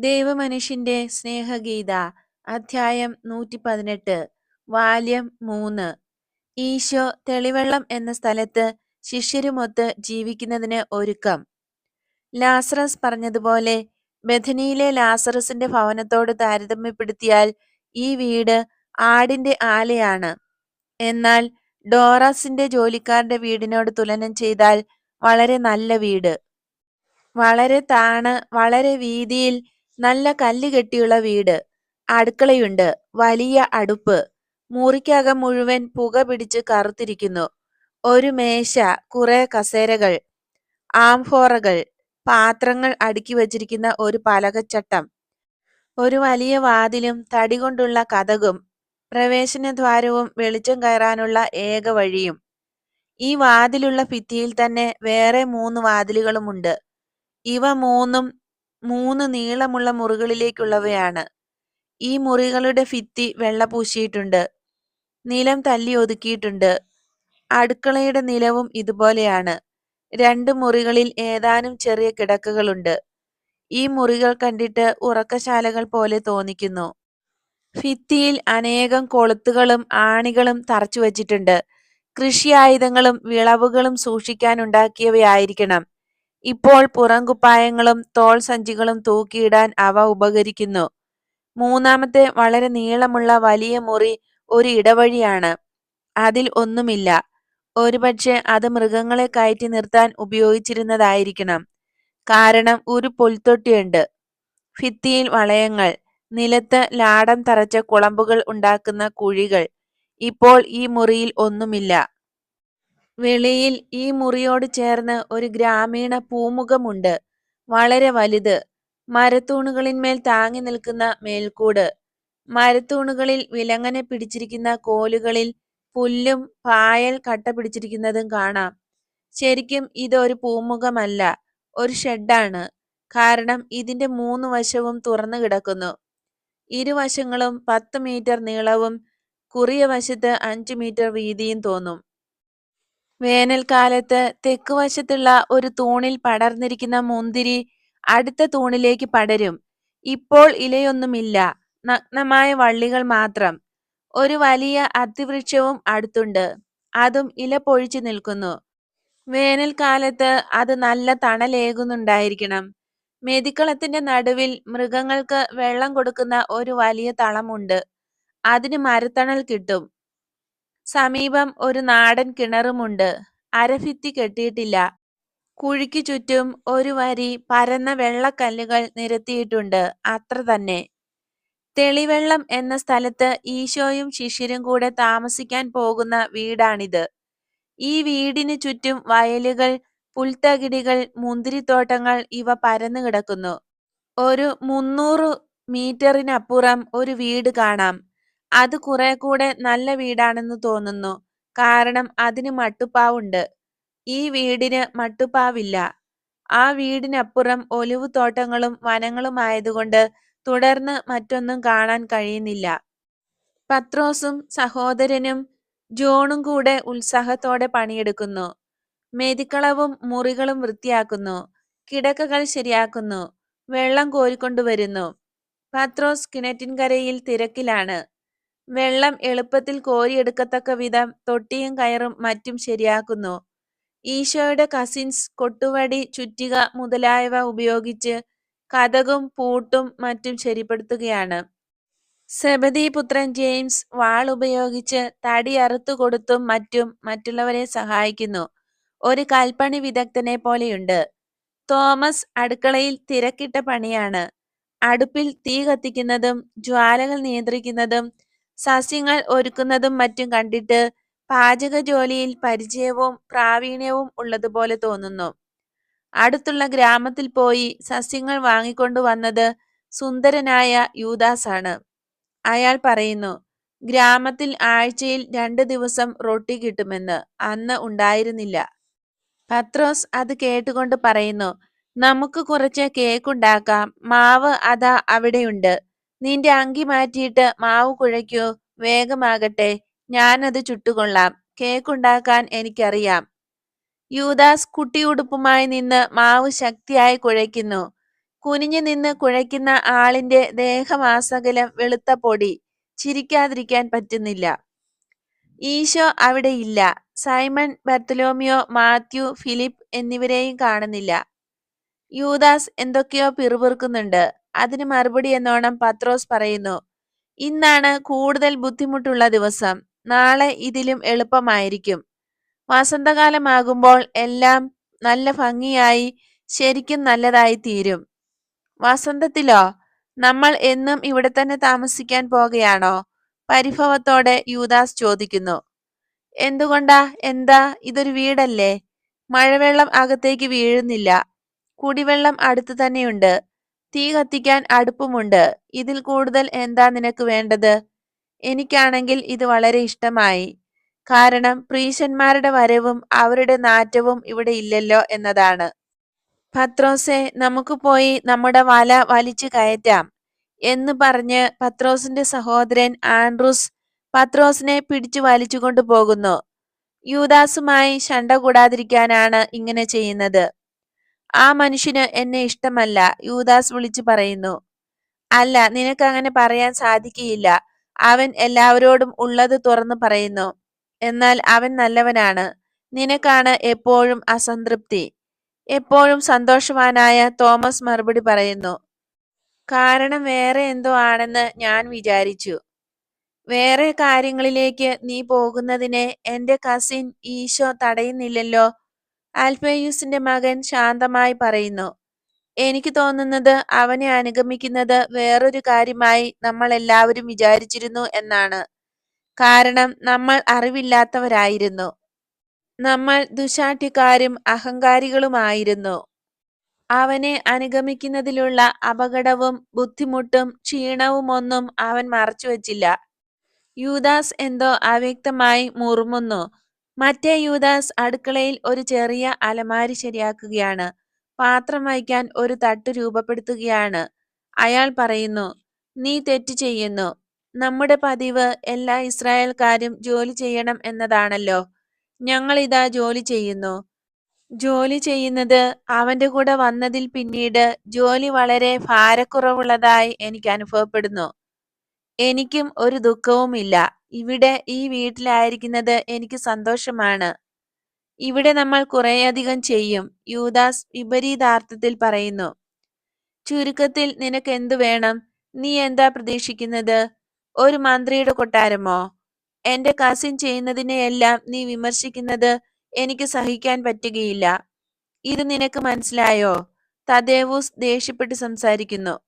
ദൈവമനുഷ്യന്റെ സ്നേഹഗീത അധ്യായം നൂറ്റി പതിനെട്ട് വാല്യം മൂന്ന്. ഈശോ തെളിവെള്ളം എന്ന സ്ഥലത്ത് ശിഷ്യരുമൊത്ത് ജീവിക്കുന്നതിന് ഒരുക്കം. ലാസറസ് പറഞ്ഞതുപോലെ ബഥനിയിലെ ലാസറസിന്റെ ഭവനത്തോട് താരതമ്യപ്പെടുത്തിയാൽ ഈ വീട് ആടിന്റെ ആലയാണ്. എന്നാൽ ഡോറസിന്റെ ജോലിക്കാരുടെ വീടിനോട് തുലനം ചെയ്താൽ വളരെ നല്ല വീട്. വളരെ താണ് വളരെ വീതിയിൽ നല്ല കല്ലുകെട്ടിയുള്ള വീട് അടുക്കളയുണ്ട് വലിയ അടുപ്പ്. മുറിക്കകം മുഴുവൻ പുക പിടിച്ച് കറുത്തിരിക്കുന്നു. ഒരു മേശ കുറെ കസേരകൾ ആംഫോറകൾ പാത്രങ്ങൾ അടുക്കി വച്ചിരിക്കുന്ന ഒരു പലകച്ചട്ടം. ഒരു വലിയ വാതിലും തടി കൊണ്ടുള്ള കതകും പ്രവേശനദ്വാരവും വെളിച്ചം കയറാനുള്ള ഏക വഴിയും. ഈ വാതിലുള്ള ഭിത്തിയിൽ തന്നെ വേറെ മൂന്ന് വാതിലുകളുമുണ്ട്. ഇവ മൂന്നും മൂന്ന് നീളമുള്ള മുറികളിലേക്കുള്ളവയാണ്. ഈ മുറികളുടെ ഭിത്തി വെള്ള പൂശിയിട്ടുണ്ട് നിലം തല്ലി ഒതുക്കിയിട്ടുണ്ട്. അടുക്കളയുടെ നിലവും ഇതുപോലെയാണ്. രണ്ട് മുറികളിൽ ഏതാനും ചെറിയ കിടക്കകളുണ്ട്. ഈ മുറികൾ കണ്ടിട്ട് ഉറക്കശാലകൾ പോലെ തോന്നിക്കുന്നു. ഭിത്തിയിൽ അനേകം കൊളുത്തുകളും ആണികളും തറച്ചു വച്ചിട്ടുണ്ട് കൃഷി ആയുധങ്ങളും വിളവുകളും സൂക്ഷിക്കാനുണ്ടാക്കിയവയായിരിക്കണം. ഇപ്പോൾ പുറംകുപ്പായങ്ങളും തോൾ സഞ്ചികളും തൂക്കിയിടാൻ അവ ഉപകരിക്കുന്നു. മൂന്നാമത്തെ വളരെ നീളമുള്ള വലിയ മുറി ഒരു ഇടവഴിയാണ്. അതിൽ ഒന്നുമില്ല. ഒരുപക്ഷെ അത് മൃഗങ്ങളെ കയറ്റി നിർത്താൻ ഉപയോഗിച്ചിരുന്നതായിരിക്കണം. കാരണം ഒരു പുൽത്തൊട്ടിയുണ്ട്. ഭിത്തിയിൽ വളയങ്ങൾ നിലത്ത് ലാടം തറച്ച കുളമ്പുകൾ ഉണ്ടാക്കുന്ന കുഴികൾ. ഇപ്പോൾ ഈ മുറിയിൽ ഒന്നുമില്ല. വെളിയിൽ ഈ മുറിയോട് ചേർന്ന് ഒരു ഗ്രാമീണ പൂമുഖമുണ്ട്. വളരെ വലുത്. മരത്തൂണുകളിന്മേൽ താങ്ങി നിൽക്കുന്ന മേൽക്കൂട്. മരത്തൂണുകളിൽ വിലങ്ങനെ പിടിച്ചിരിക്കുന്ന കോലുകളിൽ പുല്ലും പായൽ കട്ട പിടിച്ചിരിക്കുന്നതും കാണാം. ശരിക്കും ഇതൊരു പൂമുഖമല്ല ഒരു ഷെഡാണ്. കാരണം ഇതിന്റെ മൂന്ന് വശവും തുറന്നു കിടക്കുന്നു. ഇരുവശങ്ങളും പത്ത് മീറ്റർ നീളവും കുറിയ വശത്ത് അഞ്ചു മീറ്റർ വീതിയും തോന്നും. വേനൽക്കാലത്ത് തെക്ക് വശത്തുള്ള ഒരു തൂണിൽ പടർന്നിരിക്കുന്ന മുന്തിരി അടുത്ത തൂണിലേക്ക് പടരും. ഇപ്പോൾ ഇലയൊന്നുമില്ല. നഗ്നമായ വള്ളികൾ മാത്രം. ഒരു വലിയ അത്തിവൃക്ഷവും അടുത്തുണ്ട്. അതും ഇല പൊഴിച്ചു നിൽക്കുന്നു. വേനൽക്കാലത്ത് അത് നല്ല തണലേകുന്നുണ്ടായിരിക്കണം. മെതിക്കളത്തിന്റെ നടുവിൽ മൃഗങ്ങൾക്ക് വെള്ളം കൊടുക്കുന്ന ഒരു വലിയ തളമുണ്ട്. അതിന് മരത്തണൽ കിട്ടും. സമീപം ഒരു നാടൻ കിണറുമുണ്ട്. അരഭിത്തി കെട്ടിയിട്ടില്ല. കുഴിക്ക് ചുറ്റും ഒരു വരി പരന്ന വെള്ളക്കല്ലുകൾ നിരത്തിയിട്ടുണ്ട്. അത്ര തന്നെ. തെളിവെള്ളം എന്ന സ്ഥലത്ത് ഈശോയും ശിഷ്യരും കൂടെ താമസിക്കാൻ പോകുന്ന വീടാണിത്. ഈ വീടിന് ചുറ്റും വയലുകൾ പുൽത്തകിടികൾ മുന്തിരിത്തോട്ടങ്ങൾ ഇവ പരന്നു കിടക്കുന്നു ഒരു മുന്നൂറ് മീറ്ററിനപ്പുറം ഒരു വീട് കാണാം. അത് കുറെ കൂടെ നല്ല വീടാണെന്ന് തോന്നുന്നു. കാരണം അതിന് മട്ടുപ്പാവുണ്ട്. ഈ വീടിന് മട്ടുപ്പാവില്ല. ആ വീടിനപ്പുറം ഒലിവു തോട്ടങ്ങളും വനങ്ങളുമായതുകൊണ്ട് തുടർന്ന് മറ്റൊന്നും കാണാൻ കഴിയുന്നില്ല. പത്രോസും സഹോദരനും ജോണും കൂടെ ഉത്സാഹത്തോടെ പണിയെടുക്കുന്നു. മെതിക്കളവും മുറികളും വൃത്തിയാക്കുന്നു. കിടക്കകൾ ശരിയാക്കുന്നു. വെള്ളം കോരിക്കൊണ്ടുവരുന്നു. പത്രോസ് കിണറ്റിൻകരയിൽ തിരക്കിലാണ്. വെള്ളം എളുപ്പത്തിൽ കോരിയെടുക്കത്തക്ക വിധം തൊട്ടിയും കയറും മറ്റും ശരിയാക്കുന്നു. ഈശോയുടെ കസിൻസ് കൊട്ടുവടി ചുറ്റിക മുതലായവ ഉപയോഗിച്ച് കഥകും പൂട്ടും മറ്റും ശരിപ്പെടുത്തുകയാണ്. സെബദി പുത്രൻ ജെയിംസ് വാൾ ഉപയോഗിച്ച് തടി അറുത്തു കൊടുത്തും മറ്റും മറ്റുള്ളവരെ സഹായിക്കുന്നു. ഒരു കൽപ്പണി വിദഗ്ധനെ പോലെയുണ്ട്. തോമസ് അടുക്കളയിൽ തിരക്കിട്ട പണിയാണ്. അടുപ്പിൽ തീ കത്തിക്കുന്നതും ജ്വാലകൾ നിയന്ത്രിക്കുന്നതും സസ്യങ്ങൾ ഒരുക്കുന്നതും മറ്റും കണ്ടിട്ട് പാചക ജോലിയിൽ പരിചയവും പ്രാവീണ്യവും ഉള്ളതുപോലെ തോന്നുന്നു. അടുത്തുള്ള ഗ്രാമത്തിൽ പോയി സസ്യങ്ങൾ വാങ്ങിക്കൊണ്ടു വന്നത് സുന്ദരനായ ആണ് അയാൾ പറയുന്നു ഗ്രാമത്തിൽ ആഴ്ചയിൽ രണ്ട് ദിവസം റൊട്ടി കിട്ടുമെന്ന് അന്ന് ഉണ്ടായിരുന്നില്ല പത്രോസ് അത് കേട്ടുകൊണ്ട് പറയുന്നു നമുക്ക് കുറച്ച് കേക്ക് ഉണ്ടാക്കാം മാവ് അതാ അവിടെയുണ്ട്. നിന്റെ അങ്കി മാറ്റിയിട്ട് മാവ് കുഴയ്ക്കൂ. വേഗമാകട്ടെ. ഞാനത് ചുട്ടുകൊള്ളാം. കേക്കുണ്ടാക്കാൻ എനിക്കറിയാം. യൂദാസ് കുട്ടിയുടുപ്പുമായി നിന്ന് മാവ് ശക്തിയായി കുഴയ്ക്കുന്നു. കുനിഞ്ഞു നിന്ന് കുഴയ്ക്കുന്ന ആളിന്റെ ദേഹമാസകലം വെളുത്ത പൊടി. ചിരിക്കാതിരിക്കാൻ പറ്റുന്നില്ല. ഈശോ അവിടെ ഇല്ല. സൈമൺ ബർത്തലോമിയോ മാത്യു ഫിലിപ്പ് എന്നിവരെയും കാണുന്നില്ല. യൂദാസ് എന്തൊക്കെയോ പിറുപിറുക്കുന്നുണ്ട്. അതിന് മറുപടി എന്നോണം പത്രോസ് പറയുന്നു ഇന്നാണ് കൂടുതൽ ബുദ്ധിമുട്ടുള്ള ദിവസം. നാളെ ഇതിലും എളുപ്പമായിരിക്കും. വസന്തകാലമാകുമ്പോൾ എല്ലാം നല്ല ഭംഗിയായി ശരിക്കും നല്ലതായി തീരും വസന്തത്തിലോ? നമ്മൾ എന്നും ഇവിടെ തന്നെ താമസിക്കാൻ പോകുകയാണോ പരിഭവത്തോടെ യൂദാസ് ചോദിക്കുന്നു. എന്തുകൊണ്ടാ? എന്താ? ഇതൊരു വീടല്ലേ? മഴവെള്ളം അകത്തേക്ക് വീഴുന്നില്ല. കുടിവെള്ളം അടുത്തു തന്നെയുണ്ട്. തീ കത്തിക്കാൻ അടുപ്പുമുണ്ട്. ഇതിൽ കൂടുതൽ എന്താ നിനക്ക് വേണ്ടത്? എനിക്കാണെങ്കിൽ ഇത് വളരെ ഇഷ്ടമായി. കാരണം പ്രീശന്മാരുടെ വരവും അവരുടെ നാറ്റവും ഇവിടെ ഇല്ലല്ലോ എന്നതാണ്. പത്രോസെ നമുക്ക് പോയി നമ്മുടെ വല വലിച്ചു കയറ്റാം എന്ന് പറഞ്ഞ് പത്രോസിന്റെ സഹോദരൻ ആൻഡ്രൂസ് പത്രോസിനെ പിടിച്ചു വലിച്ചുകൊണ്ടു പോകുന്നു. യൂദാസുമായി ശണ്ട കൂടാതിരിക്കാനാണ് ഇങ്ങനെ ചെയ്യുന്നത്. ആ മനുഷ്യന് എന്നെ ഇഷ്ടമല്ല. യൂദാസ് വിളിച്ചു പറയുന്നു അല്ല നിനക്ക് അങ്ങനെ പറയാൻ സാധിക്കുകയില്ല അവൻ എല്ലാവരോടും ഉള്ളത് തുറന്നു പറയുന്നു. എന്നാൽ അവൻ നല്ലവനാണ്. നിനക്കാണ് എപ്പോഴും അസംതൃപ്തി. എപ്പോഴും സന്തോഷവാനായ തോമസ് മറുപടി പറയുന്നു കാരണം വേറെ എന്തോ ആണെന്ന് ഞാൻ വിചാരിച്ചു. വേറെ കാര്യങ്ങളിലേക്ക് നീ പോകുന്നതിനെ എന്റെ കസിൻ ഈശോ തടയുന്നില്ലല്ലോ. ആൽഫേയൂസിന്റെ മകൻ ശാന്തമായി പറയുന്നു എനിക്ക് തോന്നുന്നത് അവനെ അനുഗമിക്കുന്നത് വേറൊരു കാര്യമായി നമ്മൾ എല്ലാവരും വിചാരിച്ചിരുന്നു എന്നാണ്. കാരണം നമ്മൾ അറിവില്ലാത്തവരായിരുന്നു. നമ്മൾ ദുശാഠ്യക്കാരും അഹങ്കാരികളുമായിരുന്നു. അവനെ അനുഗമിക്കുന്നതിലുള്ള അപകടവും ബുദ്ധിമുട്ടും ക്ഷീണവും ഒന്നും അവൻ മറച്ചുവച്ചില്ല. യൂദാസ് എന്തോ അവ്യക്തമായി മുറുമുന്നു. മറ്റേ യൂദാസ് അടുക്കളയിൽ ഒരു ചെറിയ അലമാരി ശരിയാക്കുകയാണ്. പാത്രം വയ്ക്കാൻ ഒരു തട്ട് രൂപപ്പെടുത്തുകയാണ്. അയാൾ പറയുന്നു നീ തെറ്റ് ചെയ്യുന്നു. നമ്മുടെ പതിവ് എല്ലാ ഇസ്രായേൽക്കാരും ജോലി ചെയ്യണം എന്നതാണല്ലോ. ഞങ്ങളിതാ ജോലി ചെയ്യുന്നു. ജോലി ചെയ്യുന്നത് അവന്റെ കൂടെ വന്നതിൽ പിന്നീട് ജോലി വളരെ ഭാരക്കുറവുള്ളതായി എനിക്ക് അനുഭവപ്പെടുന്നു. എനിക്കും ഒരു ദുഃഖവുമില്ല. ഇവിടെ ഈ വീട്ടിലായിരിക്കുന്നത് എനിക്ക് സന്തോഷമാണ്. ഇവിടെ നമ്മൾ കുറേയധികം ചെയ്യും. യൂദാസ് വിപരീതാർത്ഥത്തിൽ പറയുന്നു. ചുരുക്കത്തിൽ നിനക്ക് എന്തു വേണം? നീ എന്താ പ്രതീക്ഷിക്കുന്നത്? ഒരു മന്ത്രിയുടെ കൊട്ടാരമോ? എന്റെ കസിൻ ചെയ്യുന്നതിനെയെല്ലാം നീ വിമർശിക്കുന്നത് എനിക്ക് സഹിക്കാൻ പറ്റുകയില്ല. ഇത് നിനക്ക് മനസ്സിലായോ? തദേവൂസ് ദേഷ്യപ്പെട്ട് സംസാരിക്കുന്നു.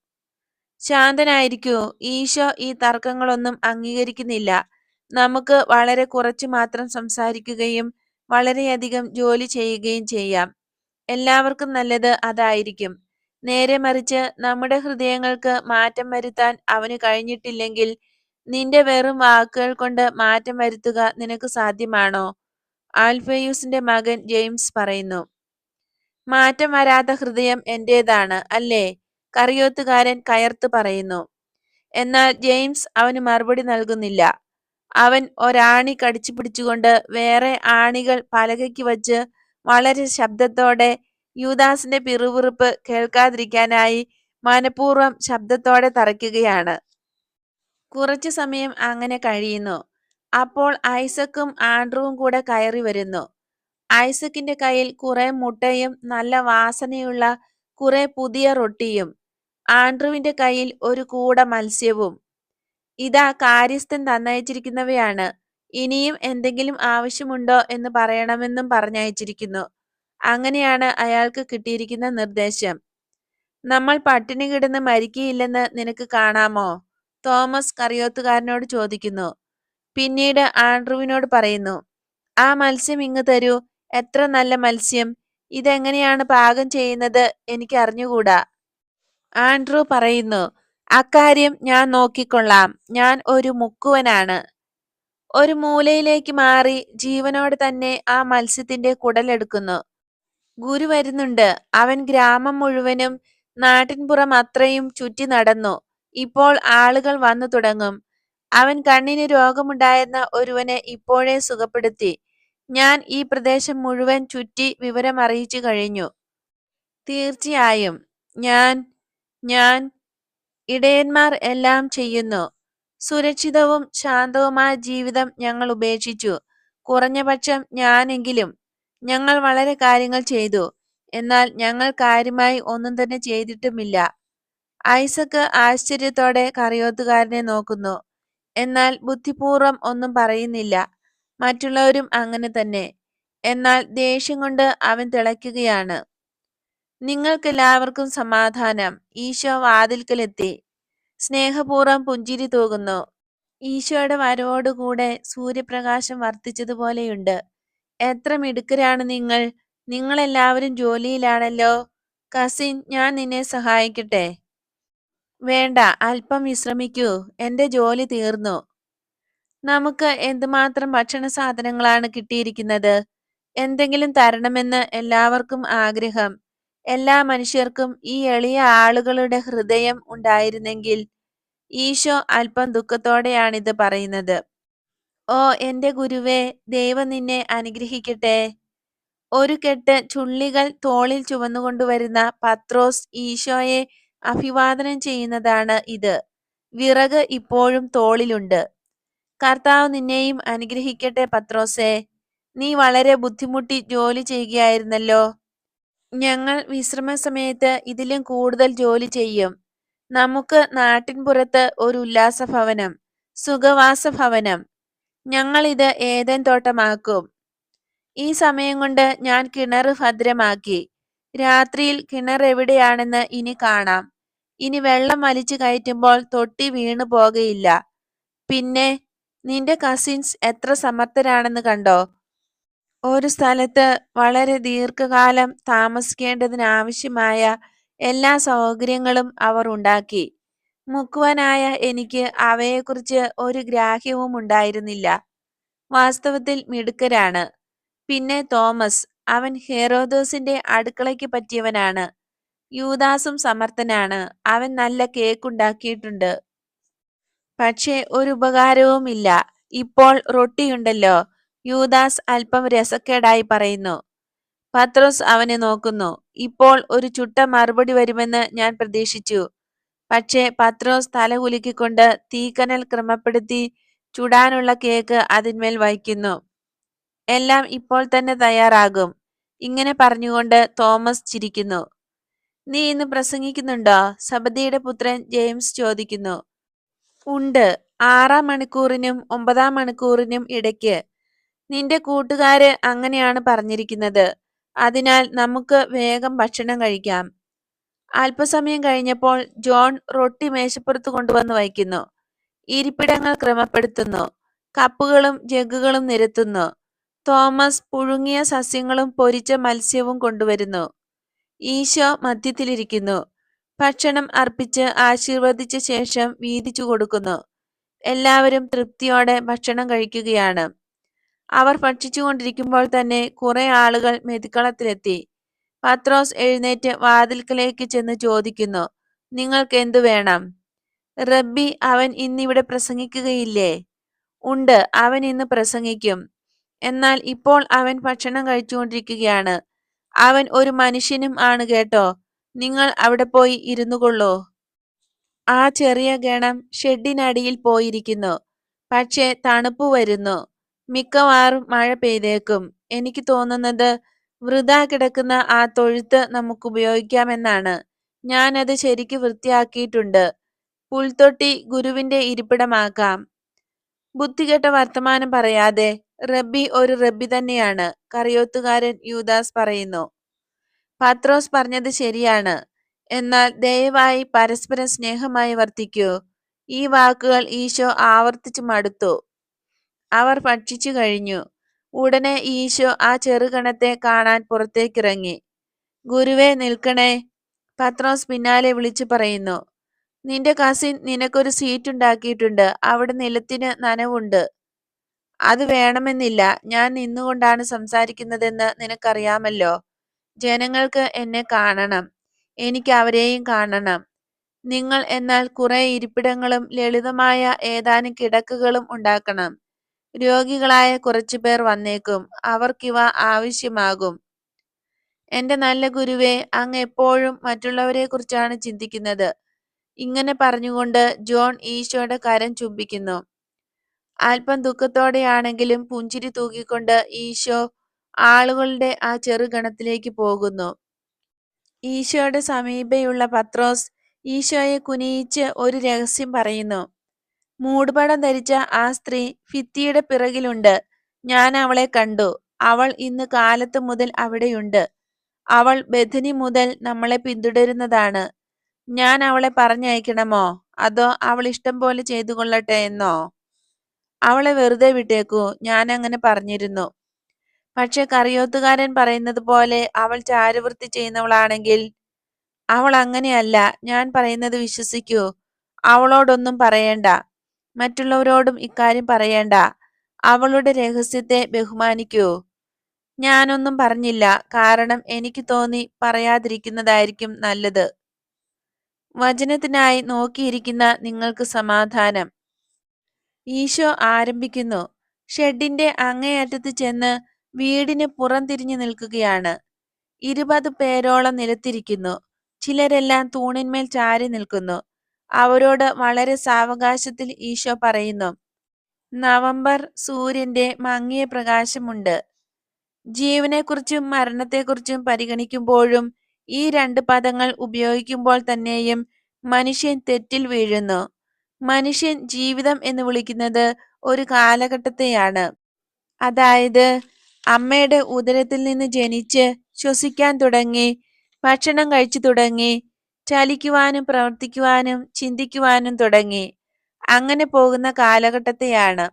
ശാന്തനായിരിക്കൂ. ഈശോ ഈ തർക്കങ്ങളൊന്നും അംഗീകരിക്കുന്നില്ല. നമുക്ക് വളരെ കുറച്ചു മാത്രം സംസാരിക്കുകയും വളരെയധികം ജോലി ചെയ്യുകയും ചെയ്യാം. എല്ലാവർക്കും നല്ലത് അതായിരിക്കും. നേരെ മറിച്ച് നമ്മുടെ ഹൃദയങ്ങൾക്ക് മാറ്റം വരുത്താൻ അവന് കഴിഞ്ഞിട്ടില്ലെങ്കിൽ നിന്റെ വെറും വാക്കുകൾ കൊണ്ട് മാറ്റം വരുത്തുക നിനക്ക് സാധ്യമാണോ? ആൽഫയൂസിന്റെ മകൻ ജെയിംസ് പറയുന്നു. മാറ്റം വരാത്ത ഹൃദയം എന്റേതാണ് അല്ലേ? കറിയോത്തുകാരൻ കയർത്ത് പറയുന്നു എന്നാൽ ജെയിംസ് അവന് മറുപടി നൽകുന്നില്ല. അവൻ ഒരാണി കടിച്ചു പിടിച്ചുകൊണ്ട് വേറെ ആണികൾ പലകയ്ക്ക് വച്ച് വളരെ ശബ്ദത്തോടെ യൂദാസിന്റെ പിറുപിറുപ്പ് കേൾക്കാതിരിക്കാനായി മനഃപൂർവം ശബ്ദത്തോടെ തറയ്ക്കുകയാണ്. കുറച്ചു സമയം അങ്ങനെ കഴിയുന്നു. അപ്പോൾ ഐസക്കും ആൻഡ്രുവും കൂടെ കയറി വരുന്നു. ഐസക്കിന്റെ കയ്യിൽ കുറെ മുട്ടയും നല്ല വാസനയുള്ള കുറെ പുതിയ റൊട്ടിയും ആൻഡ്രുവിന്റെ കയ്യിൽ ഒരു കൂട മത്സ്യവും. ഇതാ കാര്യസ്ഥൻ തന്നയച്ചിരിക്കുന്നവയാണ്. ഇനിയും എന്തെങ്കിലും ആവശ്യമുണ്ടോ എന്ന് പറയണമെന്നും പറഞ്ഞയച്ചിരിക്കുന്നു. അങ്ങനെയാണ് അയാൾക്ക് കിട്ടിയിരിക്കുന്ന നിർദ്ദേശം. നമ്മൾ പട്ടിണി കിടന്ന് മരിക്കയില്ലെന്ന് നിനക്ക് കാണാമോ? തോമസ് കറിയോത്തുകാരനോട് ചോദിക്കുന്നു. പിന്നീട് ആൻഡ്രുവിനോട് പറയുന്നു. ആ മത്സ്യം ഇങ്ങ് തരൂ. എത്ര നല്ല മത്സ്യം. ഇതെങ്ങനെയാണ് പാകം ചെയ്യുന്നത് എനിക്ക് അറിഞ്ഞുകൂടാ ആൻഡ്രു പറയുന്നു അക്കാര്യം ഞാൻ നോക്കിക്കൊള്ളാം. ഞാൻ ഒരു മുക്കുവനാണ്. ഒരു മൂലയിലേക്ക് മാറി ജീവനോട് തന്നെ ആ മത്സ്യത്തിന്റെ കുടലെടുക്കുന്നു ഗുരു വരുന്നുണ്ട്. അവൻ ഗ്രാമം മുഴുവനും നാട്ടിൻപുറം അത്രയും ചുറ്റി നടന്നു. ഇപ്പോൾ ആളുകൾ വന്നു തുടങ്ങും. അവൻ കണ്ണിന് രോഗമുണ്ടായിരുന്ന ഒരുവനെ ഇപ്പോഴേ സുഖപ്പെടുത്തി. ഞാൻ ഈ പ്രദേശം മുഴുവൻ ചുറ്റി വിവരം അറിയിച്ചു കഴിഞ്ഞു. തീർച്ചയായും ഞാൻ ഞാൻ ഇടയന്മാർ എല്ലാം ചെയ്യുന്നു. സുരക്ഷിതവും ശാന്തവുമായ ജീവിതം ഞങ്ങൾ ഉപേക്ഷിച്ചു. കുറഞ്ഞപക്ഷം ഞാനെങ്കിലും ഞങ്ങൾ വളരെ കാര്യങ്ങൾ ചെയ്തു. എന്നാൽ ഞങ്ങൾ കാര്യമായി ഒന്നും തന്നെ ചെയ്തിട്ടുമില്ല. ഐസക്ക് ആശ്ചര്യത്തോടെ കറിയോത്തുകാരനെ നോക്കുന്നു. എന്നാൽ ബുദ്ധിപൂർവം ഒന്നും പറയുന്നില്ല. മറ്റുള്ളവരും അങ്ങനെ തന്നെ. എന്നാൽ ദേഷ്യം കൊണ്ട് അവൻ തിളയ്ക്കുകയാണ്. നിങ്ങൾക്കെല്ലാവർക്കും സമാധാനം. ഈശോ വാതിൽക്കലെത്തി. സ്നേഹപൂർവം പുഞ്ചിരി തൂകുന്നു. ഈശോയുടെ വരവോടുകൂടെ സൂര്യപ്രകാശം വർദ്ധിച്ചതുപോലെയുണ്ട്. എത്ര മിടുക്കരാണ് നിങ്ങൾ. നിങ്ങളെല്ലാവരും ജോലിയിലാണല്ലോ. കസിൻ ഞാൻ നിന്നെ സഹായിക്കട്ടെ. വേണ്ട അല്പം വിശ്രമിക്കൂ. എന്റെ ജോലി തീർന്നു. നമുക്ക് എന്തുമാത്രം ഭക്ഷണ സാധനങ്ങളാണ് കിട്ടിയിരിക്കുന്നത്? എന്തെങ്കിലും തരണമെന്ന് എല്ലാവർക്കും ആഗ്രഹം. എല്ലാ മനുഷ്യർക്കും ഈ എളിയ ആളുകളുടെ ഹൃദയം ഉണ്ടായിരുന്നെങ്കിൽ ഈശോ അല്പം ദുഃഖത്തോടെയാണിത് പറയുന്നത്. ഓ എന്റെ ഗുരുവേ ദൈവം നിന്നെ അനുഗ്രഹിക്കട്ടെ. ഒരു കെട്ട് ചുള്ളികൾ തോളിൽ ചുവന്നുകൊണ്ടുവരുന്ന പത്രോസ് ഈശോയെ അഭിവാദനം ചെയ്യുന്നതാണ് ഇത്. വിറക് ഇപ്പോഴും തോളിലുണ്ട്. കർത്താവ് നിന്നെയും അനുഗ്രഹിക്കട്ടെ പത്രോസേ. നീ വളരെ ബുദ്ധിമുട്ടി ജോലി ചെയ്യുകയായിരുന്നല്ലോ. ഞങ്ങൾ വിശ്രമ സമയത്ത് ഇതിലും കൂടുതൽ ജോലി ചെയ്യും. നമുക്ക് നാട്ടിൻപുറത്ത് ഒരു ഉല്ലാസ ഭവനം സുഖവാസ ഭവനം ഞങ്ങൾ ഇത് ഏതൻ തോട്ടമാക്കും. ഈ സമയം കൊണ്ട് ഞാൻ കിണർ ഭദ്രമാക്കി. രാത്രിയിൽ കിണർ എവിടെയാണെന്ന് ഇനി കാണാം. ഇനി വെള്ളം വലിച്ചു കയറ്റുമ്പോൾ തൊട്ടി വീണു പോകയില്ല. പിന്നെ നിന്റെ കസിൻസ് എത്ര സമർത്ഥരാണെന്ന് കണ്ടോ? ഒരു സ്ഥലത്ത് വളരെ ദീർഘകാലം താമസിക്കേണ്ടതിനാവശ്യമായ എല്ലാ സൗകര്യങ്ങളും അവർ ഉണ്ടാക്കി. മുക്കുവനായ എനിക്ക് അവയെക്കുറിച്ച് ഒരു ഗ്രാഹ്യവും ഉണ്ടായിരുന്നില്ല. വാസ്തവത്തിൽ മിടുക്കരാണ്. പിന്നെ തോമസ് അവൻ ഹെറോദോസിന്റെ അടുക്കളയ്ക്ക് പറ്റിയവനാണ്. യൂദാസും സമർത്ഥനാണ്. അവൻ നല്ല കേക്ക് ഉണ്ടാക്കിയിട്ടുണ്ട്. പക്ഷേ ഒരു ഉപകാരവുമില്ല. ഇപ്പോൾ റൊട്ടിയുണ്ടല്ലോ. യൂദാസ് അല്പം രസക്കേടായി പറയുന്നു. പത്രോസ് അവനെ നോക്കുന്നു. ഇപ്പോൾ ഒരു ചുട്ട മറുപടി വരുമെന്ന് ഞാൻ പ്രതീക്ഷിച്ചു. പക്ഷേ പത്രോസ് തല കുലുക്കിക്കൊണ്ട് തീക്കനൽ ക്രമപ്പെടുത്തി ചുടാനുള്ള കേക്ക് അതിന്മേൽ വഹിക്കുന്നു. എല്ലാം ഇപ്പോൾ തന്നെ തയ്യാറാകും. ഇങ്ങനെ പറഞ്ഞുകൊണ്ട് തോമസ് ചിരിക്കുന്നു. നീ ഇന്ന് പ്രസംഗിക്കുന്നുണ്ടോ? സബദിയുടെ പുത്രൻ ജെയിംസ് ചോദിക്കുന്നു. ഉണ്ട്. ആറാം മണിക്കൂറിനും ഒമ്പതാം മണിക്കൂറിനും ഇടയ്ക്ക്. നിന്റെ കൂട്ടുകാര് അങ്ങനെയാണ് പറഞ്ഞിരിക്കുന്നത്. അതിനാൽ നമുക്ക് വേഗം ഭക്ഷണം കഴിക്കാം. അല്പസമയം കഴിഞ്ഞപ്പോൾ ജോൺ റൊട്ടി മേശപ്പുറത്ത് കൊണ്ടുവന്ന് വയ്ക്കുന്നു. ഇരിപ്പിടങ്ങൾ ക്രമപ്പെടുത്തുന്നു. കപ്പുകളും ജഗ്ഗുകളും നിരത്തുന്നു. തോമസ് പുഴുങ്ങിയ സസ്യങ്ങളും പൊരിച്ച മത്സ്യവും കൊണ്ടുവരുന്നു. ഈശോ മധ്യത്തിലിരിക്കുന്നു ഭക്ഷണം അർപ്പിച്ച് ആശീർവദിച്ച ശേഷം വീതിച്ചു കൊടുക്കുന്നു. എല്ലാവരും തൃപ്തിയോടെ ഭക്ഷണം കഴിക്കുകയാണ്. അവർ ഭക്ഷിച്ചുകൊണ്ടിരിക്കുമ്പോൾ തന്നെ കുറെ ആളുകൾ മെതിക്കളത്തിലെത്തി. പത്രോസ് എഴുന്നേറ്റ് വാതിൽക്കലേക്ക് ചെന്ന് ചോദിക്കുന്നു നിങ്ങൾക്ക് എന്തു വേണം? റബ്ബി അവൻ ഇന്നിവിടെ പ്രസംഗിക്കുകയില്ലേ? ഉണ്ട് അവൻ ഇന്ന് പ്രസംഗിക്കും. എന്നാൽ ഇപ്പോൾ അവൻ ഭക്ഷണം കഴിച്ചുകൊണ്ടിരിക്കുകയാണ്. അവൻ ഒരു മനുഷ്യനും ആണ് കേട്ടോ. നിങ്ങൾ അവിടെ പോയി ഇരുന്നു കൊള്ളൂ ആ ചെറിയ ഗണം ഷെഡിനടിയിൽ പോയിരിക്കുന്നു. പക്ഷേ തണുപ്പ് വരുന്നു മിക്കവാറും മഴ പെയ്തേക്കും. എനിക്ക് തോന്നുന്നത് വൃതാ കിടക്കുന്ന ആ തൊഴുത്ത് നമുക്ക് ഉപയോഗിക്കാമെന്നാണ്. ഞാനത് ശരിക്ക് വൃത്തിയാക്കിയിട്ടുണ്ട്. പുൽത്തൊട്ടി ഗുരുവിന്റെ ഇരിപ്പിടമാക്കാം. ബുദ്ധികെട്ട വർത്തമാനം പറയാതെ റബ്ബി ഒരു റബ്ബി തന്നെയാണ് കറിയോത്തുകാരൻ യൂദാസ് പറയുന്നു. പത്രോസ് പറഞ്ഞത് ശരിയാണ്. എന്നാൽ ദയവായി പരസ്പരം സ്നേഹമായി വർത്തിക്കൂ. ഈ വാക്കുകൾ ഈശോ ആവർത്തിച്ചു മടുത്തു. അവർ ഭക്ഷിച്ചു കഴിഞ്ഞു. ഉടനെ ഈശോ ആ ചെറുകണത്തെ കാണാൻ പുറത്തേക്കിറങ്ങി. ഗുരുവെ നിൽക്കണേ. പത്രോസ് പിന്നാലെ വിളിച്ചു പറയുന്നു. നിന്റെ കസിൻ നിനക്കൊരു സീറ്റ് ഉണ്ടാക്കിയിട്ടുണ്ട്. അവിടെ നിലത്തിന് നനവുണ്ട്. അത് വേണമെന്നില്ല. ഞാൻ നിന്നുകൊണ്ടാണ് സംസാരിക്കുന്നതെന്ന് നിനക്കറിയാമല്ലോ. ജനങ്ങൾക്ക് എന്നെ കാണണം. എനിക്ക് അവരെയും കാണണം. നിങ്ങൾ എന്നാൽ കുറെ ഇരിപ്പിടങ്ങളും ലളിതമായ ഏതാനും കിടക്കുകളും ഉണ്ടാക്കണം. രോഗികളായ കുറച്ചു പേർ വന്നേക്കും. അവർക്കിവ ആവശ്യമാകും. എന്റെ നല്ല ഗുരുവെ അങ്ങ് എപ്പോഴും മറ്റുള്ളവരെ കുറിച്ചാണ് ചിന്തിക്കുന്നത്. ഇങ്ങനെ പറഞ്ഞുകൊണ്ട് ജോൺ ഈശോയുടെ കരം ചുംബിക്കുന്നു. അല്പം ദുഃഖത്തോടെയാണെങ്കിലും പുഞ്ചിരി തൂക്കിക്കൊണ്ട് ഈശോ ആളുകളുടെ ആ ചെറുഗണത്തിലേക്ക് പോകുന്നു. ഈശോയുടെ സമീപയുള്ള പത്രോസ് ഈശോയെ കുനിയിച്ച് ഒരു രഹസ്യം പറയുന്നു. മൂടുപടം ധരിച്ച ആ സ്ത്രീ ഫിത്തിയുടെ പിറകിലുണ്ട്. ഞാൻ അവളെ കണ്ടു. അവൾ ഇന്ന് കാലത്ത് മുതൽ അവിടെയുണ്ട്. അവൾ ബഥനി മുതൽ നമ്മളെ പിന്തുടരുന്നതാണ്. ഞാൻ അവളെ പറഞ്ഞയക്കണമോ? അതോ അവൾ ഇഷ്ടം പോലെ ചെയ്തു കൊള്ളട്ടെ എന്നോ? അവളെ വെറുതെ വിട്ടേക്കൂ. ഞാൻ അങ്ങനെ പറഞ്ഞിരുന്നു. പക്ഷെ കറിയോത്തുകാരൻ പറയുന്നത് പോലെ അവൾ ചാരവൃത്തി ചെയ്യുന്നവളാണെങ്കിൽ അവൾ അങ്ങനെയല്ല. ഞാൻ പറയുന്നത് വിശ്വസിക്കൂ. അവളോടൊന്നും പറയണ്ട. മറ്റുള്ളവരോടും ഇക്കാര്യം പറയേണ്ട. അവളുടെ രഹസ്യത്തെ ബഹുമാനിക്കൂ. ഞാനൊന്നും പറഞ്ഞില്ല. കാരണം എനിക്ക് തോന്നി പറയാതിരിക്കുന്നതായിരിക്കും നല്ലത്. വചനത്തിനായി നോക്കിയിരിക്കുന്ന നിങ്ങൾക്ക് സമാധാനം. ഈശോ ആരംഭിക്കുന്നു. ഷെഡിന്റെ അങ്ങേയറ്റത്ത് ചെന്ന് വീടിന് പുറംതിരിഞ്ഞു നിൽക്കുകയാണ്. ഇരുപത് പേരോളം നിലത്തിരിക്കുന്നു. ചിലരെല്ലാം തൂണിന്മേൽ ചാരി നിൽക്കുന്നു. അവരോട് വളരെ സാവകാശത്തിൽ ഈശോ പറയുന്നു നവംബർ സൂര്യന്റെ മങ്ങിയ പ്രകാശമുണ്ട്. ജീവനെക്കുറിച്ചും മരണത്തെക്കുറിച്ചും പരിഗണിക്കുമ്പോഴും ഈ രണ്ട് പദങ്ങൾ ഉപയോഗിക്കുമ്പോൾ തന്നെയും മനുഷ്യൻ തെറ്റിൽ വീഴുന്നു. മനുഷ്യൻ ജീവിതം എന്ന് വിളിക്കുന്നത് ഒരു കാലഘട്ടത്തെയാണ്. അതായത് അമ്മയുടെ ഉദരത്തിൽ നിന്ന് ജനിച്ച് ശ്വസിക്കാൻ തുടങ്ങി ഭക്ഷണം കഴിച്ചു തുടങ്ങി ചലിക്കുവാനും പ്രവർത്തിക്കുവാനും ചിന്തിക്കുവാനും തുടങ്ങി. അങ്ങനെ പോകുന്ന കാലഘട്ടത്തെയാണ്.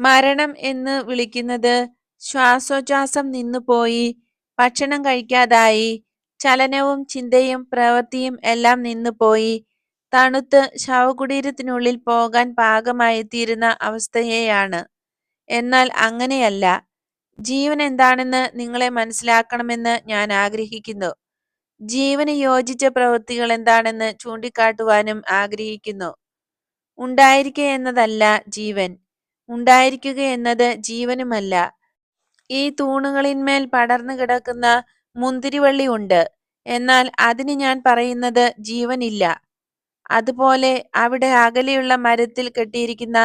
മരണം എന്ന് വിളിക്കുന്നത് ശ്വാസോച്ഛ്വാസം നിന്നുപോയി ഭക്ഷണം കഴിക്കാതായി ചലനവും ചിന്തയും പ്രവൃത്തിയും എല്ലാം നിന്നുപോയി തണുത്ത് ശവകുടീരത്തിനുള്ളിൽ പോകാൻ പാകമായിത്തീരുന്ന അവസ്ഥയെയാണ്. എന്നാൽ അങ്ങനെയല്ല. ജീവൻ എന്താണെന്ന് നിങ്ങളെ മനസ്സിലാക്കണമെന്ന് ഞാൻ ആഗ്രഹിക്കുന്നു. ജീവന് യോജിച്ച പ്രവൃത്തികൾ എന്താണെന്ന് ചൂണ്ടിക്കാട്ടുവാനും ആഗ്രഹിക്കുന്നു. ഉണ്ടായിരിക്കുക എന്നതല്ല ജീവൻ. ഉണ്ടായിരിക്കുക എന്നത് ജീവനുമല്ല. ഈ തൂണുകളിന്മേൽ പടർന്നു കിടക്കുന്ന മുന്തിരിവള്ളി ഉണ്ട്. എന്നാൽ അതിന് ഞാൻ പറയുന്നത് ജീവനില്ല. അതുപോലെ അവിടെ അകലെയുള്ള മരത്തിൽ കെട്ടിയിരിക്കുന്ന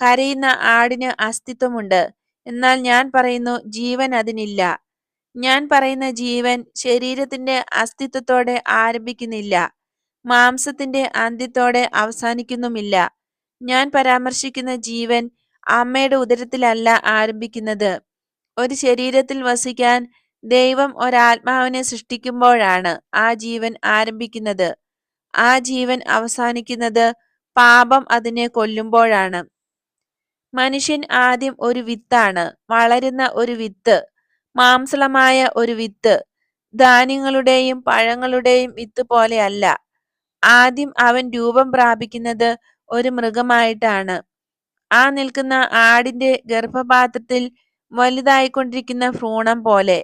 കരയുന്ന ആടിന് അസ്തിത്വമുണ്ട്. എന്നാൽ ഞാൻ പറയുന്നു ജീവൻ അതിനില്ല. ഞാൻ പറയുന്ന ജീവൻ ശരീരത്തിന്റെ അസ്തിത്വത്തോടെ ആരംഭിക്കുന്നില്ല. മാംസത്തിന്റെ അന്ത്യത്തോടെ അവസാനിക്കുന്നുമില്ല. ഞാൻ പരാമർശിക്കുന്ന ജീവൻ അമ്മയുടെ ഉദരത്തിലല്ല ആരംഭിക്കുന്നത്. ഒരു ശരീരത്തിൽ വസിക്കാൻ ദൈവം ഒരാത്മാവിനെ സൃഷ്ടിക്കുമ്പോഴാണ് ആ ജീവൻ ആരംഭിക്കുന്നത്. ആ ജീവൻ അവസാനിക്കുന്നത് പാപം അതിനെ കൊല്ലുമ്പോഴാണ്. മനുഷ്യൻ ആദ്യം ഒരു വിത്താണ് വളരുന്ന ഒരു വിത്ത്. മാംസളമായ ഒരു വിത്ത് ധാന്യങ്ങളുടെയും പഴങ്ങളുടെയും വിത്ത് പോലെയല്ല ആദ്യം അവൻ രൂപം പ്രാപിക്കുന്നത് ഒരു മൃഗമായിട്ടാണ്. ആ നിൽക്കുന്ന ആടിന്റെ ഗർഭപാത്രത്തിൽ വലുതായിക്കൊണ്ടിരിക്കുന്ന ഭ്രൂണം പോലെ.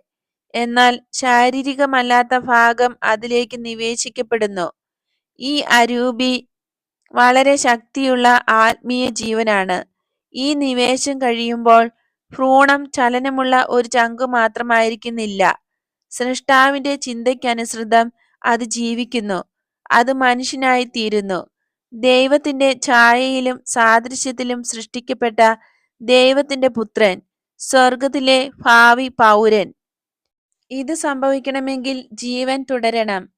എന്നാൽ ശാരീരികമല്ലാത്ത ഭാഗം അതിലേക്ക് നിവേശിക്കപ്പെടുന്നു. ഈ അരൂപി വളരെ ശക്തിയുള്ള ആത്മീയ ജീവനാണ്. ഈ നിവേശം കഴിയുമ്പോൾ ഭ്രൂണം ചലനമുള്ള ഒരു ചങ്കു മാത്രമായിരിക്കുന്നില്ല. സൃഷ്ടാവിന്റെ ചിന്തയ്ക്കനുസൃതം അത് ജീവിക്കുന്നു. അത് മനുഷ്യനായി തീരുന്നു ദൈവത്തിന്റെ ഛായയിലും സാദൃശ്യത്തിലും സൃഷ്ടിക്കപ്പെട്ട ദൈവത്തിന്റെ പുത്രൻ സ്വർഗത്തിലെ ഭാവി പൗരൻ. ഇത് സംഭവിക്കണമെങ്കിൽ ജീവൻ തുടരണം.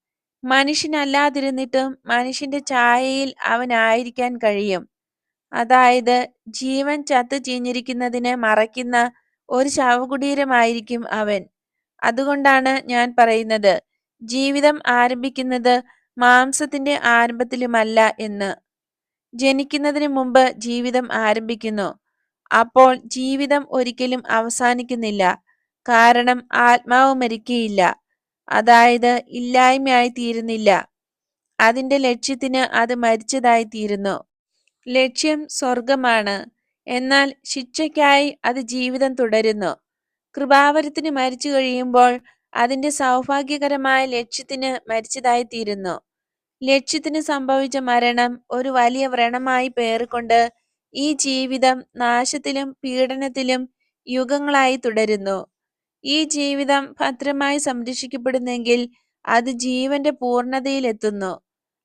മനുഷ്യനല്ലാതിരുന്നിട്ടും മനുഷ്യന്റെ ഛായയിൽ അവനായിരിക്കാൻ കഴിയും. അതായത് ജീവൻ ചത്തു ചീഞ്ഞിരിക്കുന്നതിനെ മറയ്ക്കുന്ന ഒരു ശവകുടീരമായിരിക്കും അവൻ. അതുകൊണ്ടാണ് ഞാൻ പറയുന്നത് ജീവിതം ആരംഭിക്കുന്നത് മാംസത്തിന്റെ ആരംഭത്തിലുമല്ല എന്ന്. ജനിക്കുന്നതിന് മുമ്പ് ജീവിതം ആരംഭിക്കുന്നു. അപ്പോൾ ജീവിതം ഒരിക്കലും അവസാനിക്കുന്നില്ല. കാരണം ആത്മാവ് മരിക്കയില്ല. അതായത് ഇല്ലായ്മയായി തീരുന്നില്ല അതിന്റെ ലക്ഷ്യത്തിന് അത് മരിച്ചതായി തീരുന്നു ലക്ഷ്യം സ്വർഗമാണ് എന്നാൽ ശിക്ഷയ്ക്കായി അത് ജീവിതം തുടരുന്നു. കൃപാവരത്തിന് മരിച്ചു കഴിയുമ്പോൾ അതിന്റെ സൗഭാഗ്യകരമായ ലക്ഷ്യത്തിന് മരിച്ചതായി തീരുന്നു. ലക്ഷ്യത്തിന് സംഭവിച്ച മരണം ഒരു വലിയ വ്രണമായി പേറിക്കൊണ്ട് ഈ ജീവിതം നാശത്തിലും പീഡനത്തിലും യുഗങ്ങളായി തുടരുന്നു. ഈ ജീവിതം ഭദ്രമായി സംരക്ഷിക്കപ്പെടുന്നെങ്കിൽ അത് ജീവന്റെ പൂർണതയിലെത്തുന്നു.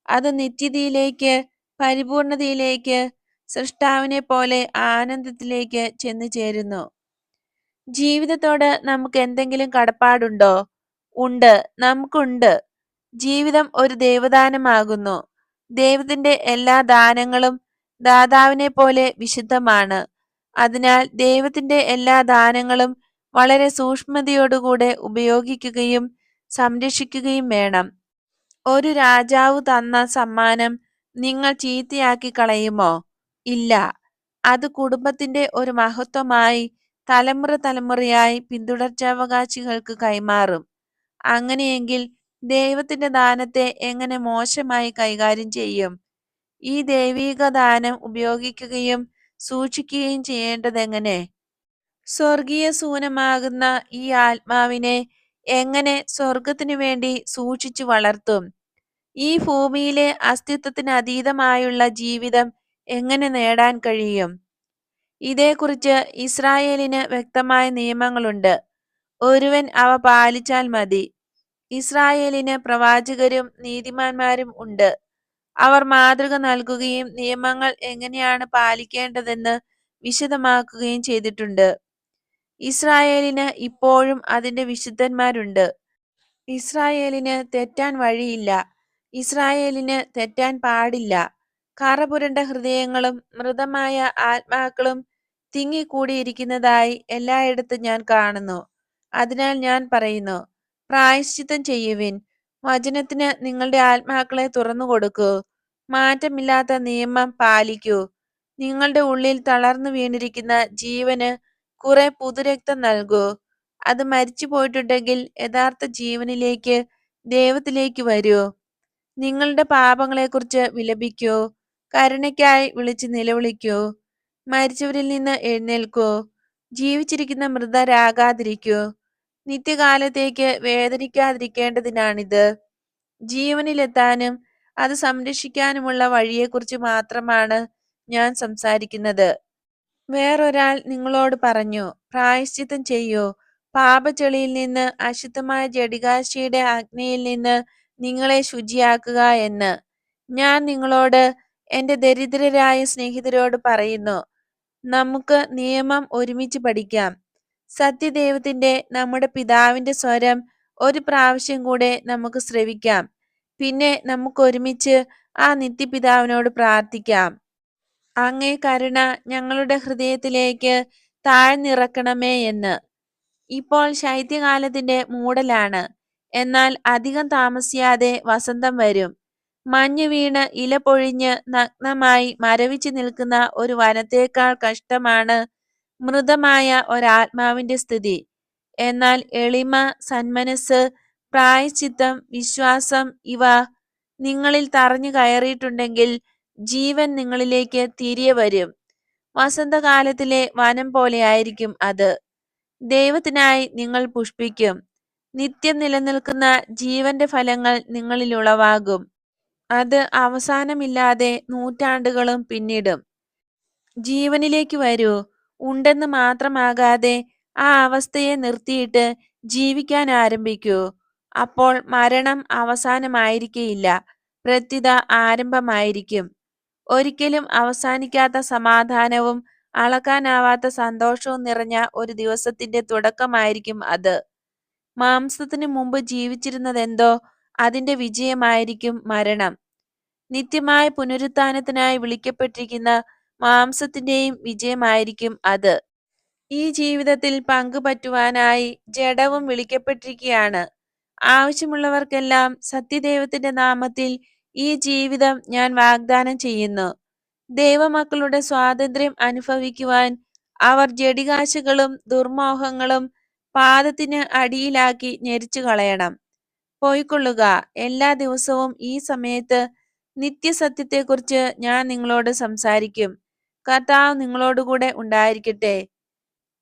അത് നിത്യതയിലേക്ക് പരിപൂർണതയിലേക്ക് സൃഷ്ടാവിനെ പോലെ ആനന്ദത്തിലേക്ക് ചെന്നു ചേരുന്നു. ജീവിതത്തോട് നമുക്ക് എന്തെങ്കിലും കടപ്പാടുണ്ടോ? ഉണ്ട് നമുക്കുണ്ട്. ജീവിതം ഒരു ദേവദാനമാകുന്നു. ദൈവത്തിന്റെ എല്ലാ ദാനങ്ങളും ദാതാവിനെ പോലെ വിശുദ്ധമാണ്. അതിനാൽ ദൈവത്തിന്റെ എല്ലാ ദാനങ്ങളും വളരെ സൂക്ഷ്മതയോടുകൂടെ ഉപയോഗിക്കുകയും സംരക്ഷിക്കുകയും വേണം. ഒരു രാജാവ് തന്ന സമ്മാനം നിങ്ങൾ ചീത്തയാക്കി കളയുമോ? ഇല്ല. അത് കുടുംബത്തിന്റെ ഒരു മഹത്വമായി തലമുറ തലമുറയായി പിന്തുടർച്ചാവകാശികൾക്ക് കൈമാറും. അങ്ങനെയെങ്കിൽ ദൈവത്തിന്റെ ദാനത്തെ എങ്ങനെ മോശമായി കൈകാര്യം ചെയ്യും? ഈ ദൈവീക ദാനം ഉപയോഗിക്കുകയും സൂക്ഷിക്കുകയും ചെയ്യേണ്ടതെങ്ങനെ? സ്വർഗീയ സൂനമാകുന്ന ഈ ആത്മാവിനെ എങ്ങനെ സ്വർഗത്തിനു വേണ്ടി സൂക്ഷിച്ചു വളർത്തും? ഈ ഭൂമിയിലെ അസ്തിത്വത്തിന് അതീതമായുള്ള ജീവിതം എങ്ങനെ നേടാൻ കഴിയും? ഇതേക്കുറിച്ച് ഇസ്രായേലിന് വ്യക്തമായ നിയമങ്ങളുണ്ട്. ഒരുവൻ അവ പാലിച്ചാൽ മതി. ഇസ്രായേലിന് പ്രവാചകരും നീതിമാന്മാരും ഉണ്ട്. അവർ മാതൃക നൽകുകയും നിയമങ്ങൾ എങ്ങനെയാണ് പാലിക്കേണ്ടതെന്ന് വിശദമാക്കുകയും ചെയ്തിട്ടുണ്ട്. ഇസ്രായേലിന് ഇപ്പോഴും അതിന്റെ വിശുദ്ധന്മാരുണ്ട്. ഇസ്രായേലിന് തെറ്റാൻ വഴിയില്ല. ഇസ്രായേലിന് തെറ്റാൻ പാടില്ല. കറപുരണ്ട ഹൃദയങ്ങളും മൃതമായ ആത്മാക്കളും തിങ്ങിക്കൂടിയിരിക്കുന്നതായി എല്ലായിടത്തും ഞാൻ കാണുന്നു. അതിനാൽ ഞാൻ പറയുന്നു പ്രായശ്ചിത്തം ചെയ്യുവിൻ. വചനത്തിന് നിങ്ങളുടെ ആത്മാക്കളെ തുറന്നു കൊടുക്കൂ. മാറ്റമില്ലാത്ത നിയമം പാലിക്കൂ. നിങ്ങളുടെ ഉള്ളിൽ തളർന്നു വീണിരിക്കുന്ന ജീവന് കുറെ പുതുരക്തം നൽകൂ. അത് മരിച്ചു പോയിട്ടുണ്ടെങ്കിൽ യഥാർത്ഥ ജീവനിലേക്ക് ദൈവത്തിലേക്ക് വരൂ. നിങ്ങളുടെ പാപങ്ങളെക്കുറിച്ച് വിലപിക്കൂ കരുണയ്ക്കായി വിളിച്ച് നിലവിളിക്കൂ മരിച്ചവരിൽ നിന്ന് എഴുന്നേൽക്കൂ ജീവിച്ചിരിക്കുന്ന മൃതരാകാതിരിക്കൂ നിത്യകാലത്തേക്ക് വേദനിക്കാതിരിക്കേണ്ടതിനാണിത്. ജീവനിലെത്താനും അത് സംരക്ഷിക്കാനുമുള്ള വഴിയെക്കുറിച്ച് മാത്രമാണ് ഞാൻ സംസാരിക്കുന്നത്. വേറൊരാൾ നിങ്ങളോട് പറഞ്ഞു പ്രായശ്ചിത്തം ചെയ്യൂ? പാപചെളിയിൽ നിന്ന് അശുദ്ധമായ ജഡികാശിയുടെ അഗ്നിയിൽ നിന്ന് നിങ്ങളെ ശുചിയാക്കുക എന്ന്. ഞാൻ നിങ്ങളോട് എന്റെ ദരിദ്രരായ സ്നേഹിതരോട് പറയുന്നു നമുക്ക് നിയമം ഒരുമിച്ച് പഠിക്കാം. സത്യദൈവത്തിന്റെ നമ്മുടെ പിതാവിന്റെ സ്വരം ഒരു പ്രാവശ്യം കൂടെ നമുക്ക് ശ്രവിക്കാം. പിന്നെ നമുക്ക് ഒരുമിച്ച് ആ നിത്യപിതാവിനോട് പ്രാർത്ഥിക്കാം. അങ്ങേ കരുണ ഞങ്ങളുടെ ഹൃദയത്തിലേക്ക് താഴ്ന്നിറക്കണമേ എന്ന്. ഇപ്പോൾ ശൈത്യകാലത്തിന്റെ മൂടലാണ്. എന്നാൽ അധികം താമസിയാതെ വസന്തം വരും. മഞ്ഞു വീണ് ഇല പൊഴിഞ്ഞ് നഗ്നമായി മരവിച്ച് നിൽക്കുന്ന ഒരു വനത്തേക്കാൾ കഷ്ടമാണ് മൃതമായ ഒരാത്മാവിന്റെ സ്ഥിതി. എന്നാൽ എളിമ സന്മനസ് പ്രായശ്ചിത്തം വിശ്വാസം ഇവ നിങ്ങളിൽ തറഞ്ഞു കയറിയിട്ടുണ്ടെങ്കിൽ ജീവൻ നിങ്ങളിലേക്ക് തിരികെ വരും. വസന്തകാലത്തിലെ വനം പോലെയായിരിക്കും അത്. ദൈവത്തിനായി നിങ്ങൾ പുഷ്പിക്കും. നിത്യം നിലനിൽക്കുന്ന ജീവന്റെ ഫലങ്ങൾ നിങ്ങളിൽ ഉളവാകും അത് അവസാനമില്ലാതെ നൂറ്റാണ്ടുകളും പിന്നിടും. ജീവനിലേക്ക് വരൂ. ഉണ്ടെന്ന് മാത്രമാകാതെ ആ അവസ്ഥയെ നിർത്തിയിട്ട് ജീവിക്കാൻ ആരംഭിക്കൂ. അപ്പോൾ മരണം അവസാനമായിരിക്കയില്ല. പ്രത്യുത ആരംഭമായിരിക്കും. ഒരിക്കലും അവസാനിക്കാത്ത സമാധാനവും അളക്കാനാവാത്ത സന്തോഷവും നിറഞ്ഞ ഒരു ദിവസത്തിന്റെ തുടക്കമായിരിക്കും അത്. മാംസത്തിന് മുമ്പ് ജീവിച്ചിരുന്നതെന്തോ അതിന്റെ വിജയമായിരിക്കും മരണം. നിത്യമായ പുനരുത്ഥാനത്തിനായി വിളിക്കപ്പെട്ടിരിക്കുന്ന മാംസത്തിന്റെയും വിജയമായിരിക്കും അത്. ഈ ജീവിതത്തിൽ പങ്കുപറ്റുവാനായി ജഡവും വിളിക്കപ്പെട്ടിരിക്കുകയാണ്. ആവശ്യമുള്ളവർക്കെല്ലാം സത്യദൈവത്തിന്റെ നാമത്തിൽ ഈ ജീവിതം ഞാൻ വാഗ്ദാനം ചെയ്യുന്നു. ദൈവമക്കളുടെ സ്വാതന്ത്ര്യം അനുഭവിക്കുവാൻ അവർ ജഡികാശകളും ദുർമോഹങ്ങളും പാദത്തിന് അടിയിലാക്കി ഞെരിച്ചു കളയണം. പോയിക്കൊള്ളുക. എല്ലാ ദിവസവും ഈ സമയത്ത് നിത്യസത്യത്തെക്കുറിച്ച് ഞാൻ നിങ്ങളോട് സംസാരിക്കും. കർത്താവ് നിങ്ങളോടുകൂടെ ഉണ്ടായിരിക്കട്ടെ.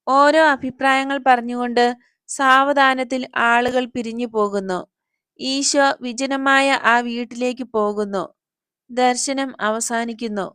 ഓരോ അഭിപ്രായങ്ങൾ പറഞ്ഞുകൊണ്ട് സാവധാനത്തിൽ ആളുകൾ പിരിഞ്ഞു പോകുന്നു. ഈശോ വിജനമായ ആ വീട്ടിലേക്ക് പോകുന്നു. ദർശനം അവസാനിക്കുന്നു.